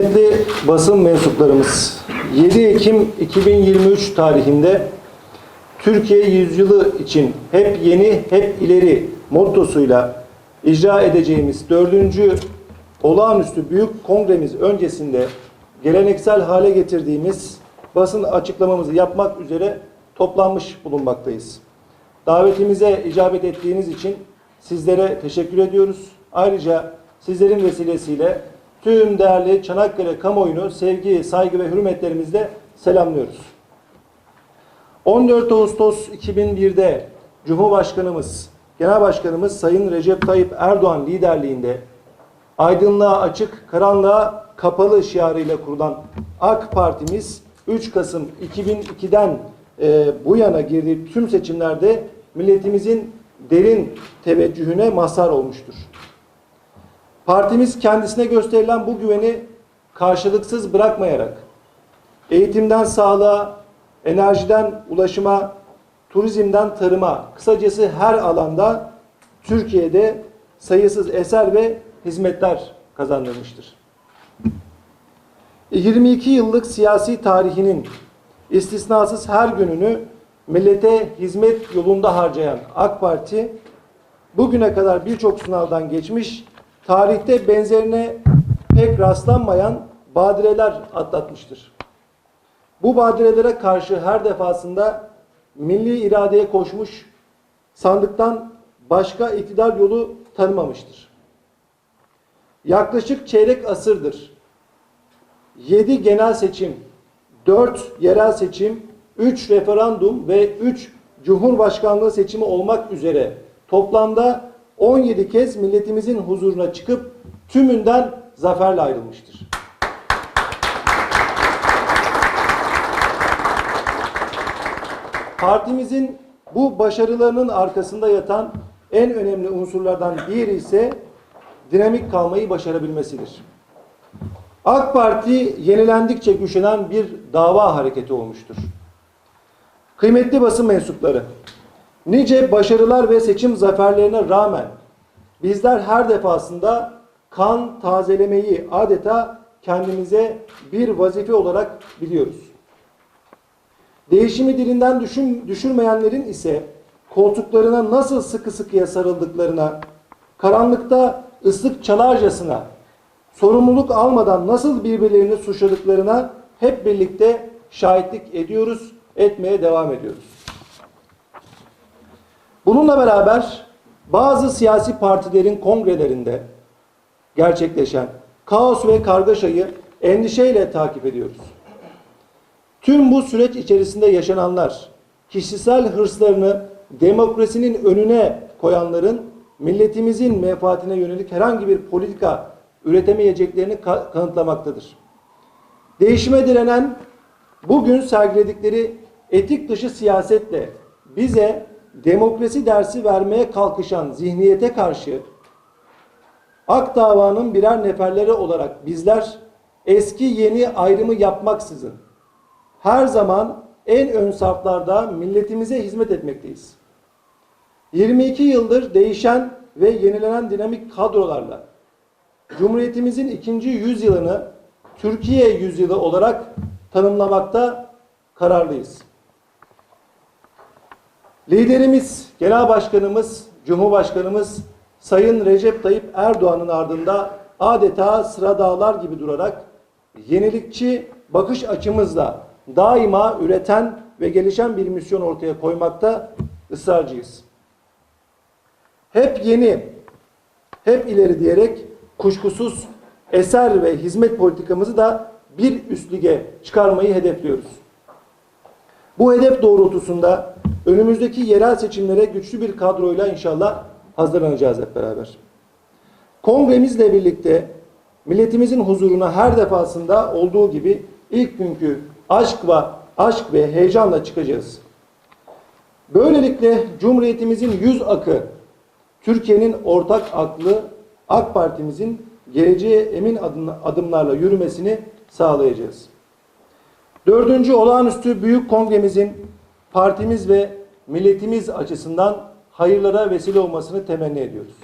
Kıymetli basın mensuplarımız, 7 Ekim 2023 tarihinde Türkiye yüzyılı için hep yeni, hep ileri mottosuyla icra edeceğimiz 4. olağanüstü büyük kongremiz öncesinde geleneksel hale getirdiğimiz basın açıklamamızı yapmak üzere toplanmış bulunmaktayız. Davetimize icabet ettiğiniz için sizlere teşekkür ediyoruz. Ayrıca sizlerin vesilesiyle tüm değerli Çanakkale kamuoyunu sevgi, saygı ve hürmetlerimizle selamlıyoruz. 14 Ağustos 2001'de Cumhurbaşkanımız, Genel Başkanımız Sayın Recep Tayyip Erdoğan liderliğinde aydınlığa açık, karanlığa kapalı şiarıyla kurulan AK Partimiz 3 Kasım 2002'den e, bu yana girdiği tüm seçimlerde milletimizin derin teveccühüne mazhar olmuştur. Partimiz kendisine gösterilen bu güveni karşılıksız bırakmayarak eğitimden sağlığa, enerjiden ulaşıma, turizmden tarıma, kısacası her alanda Türkiye'de sayısız eser ve hizmetler kazandırmıştır. 22 yıllık siyasi tarihinin istisnasız her gününü millete hizmet yolunda harcayan AK Parti bugüne kadar birçok sınavdan geçmiş, tarihte benzerine pek rastlanmayan badireler atlatmıştır. Bu badirelere karşı her defasında milli iradeye koşmuş, sandıktan başka iktidar yolu tanımamıştır. Yaklaşık çeyrek asırdır 7 genel seçim, 4 yerel seçim, 3 referandum ve 3 cumhurbaşkanlığı seçimi olmak üzere toplamda 17 kez milletimizin huzuruna çıkıp tümünden zaferle ayrılmıştır. Partimizin bu başarılarının arkasında yatan en önemli unsurlardan diğeri ise dinamik kalmayı başarabilmesidir. AK Parti yenilendikçe güçlenen bir dava hareketi olmuştur. Kıymetli basın mensupları, nice başarılar ve seçim zaferlerine rağmen bizler her defasında kan tazelemeyi adeta kendimize bir vazife olarak biliyoruz. Değişimi dilinden düşün, düşürmeyenlerin ise koltuklarına nasıl sıkı sıkıya sarıldıklarına, karanlıkta ıslık çalarcasına, sorumluluk almadan nasıl birbirlerini suçladıklarına hep birlikte şahitlik ediyoruz, etmeye devam ediyoruz. Bununla beraber bazı siyasi partilerin kongrelerinde gerçekleşen kaos ve kargaşayı endişeyle takip ediyoruz. Tüm bu süreç içerisinde yaşananlar, kişisel hırslarını demokrasinin önüne koyanların milletimizin menfaatine yönelik herhangi bir politika üretemeyeceklerini ka- kanıtlamaktadır. Değişime direnen bugün sergiledikleri etik dışı siyasetle bize demokrasi dersi vermeye kalkışan zihniyete karşı Ak davanın birer neferleri olarak bizler eski yeni ayrımı yapmaksızın her zaman en ön saflarda milletimize hizmet etmekteyiz. 22 yıldır değişen ve yenilenen dinamik kadrolarla Cumhuriyetimizin ikinci yüzyılını Türkiye yüzyılı olarak tanımlamakta kararlıyız. Liderimiz, Genel Başkanımız, Cumhurbaşkanımız Sayın Recep Tayyip Erdoğan'ın ardında adeta sıra dağlar gibi durarak yenilikçi bakış açımızla daima üreten ve gelişen bir misyon ortaya koymakta ısrarcıyız. Hep yeni, hep ileri diyerek kuşkusuz eser ve hizmet politikamızı da bir üst lige çıkarmayı hedefliyoruz. Bu hedef doğrultusunda önümüzdeki yerel seçimlere güçlü bir kadroyla inşallah hazırlanacağız hep beraber. Kongremizle birlikte milletimizin huzuruna her defasında olduğu gibi ilk günkü aşk ve aşk ve heyecanla çıkacağız. Böylelikle Cumhuriyetimizin yüz akı, Türkiye'nin ortak aklı, AK Parti'mizin geleceğe emin adımlarla yürümesini sağlayacağız. Dördüncü olağanüstü büyük kongremizin partimiz ve milletimiz açısından hayırlara vesile olmasını temenni ediyoruz.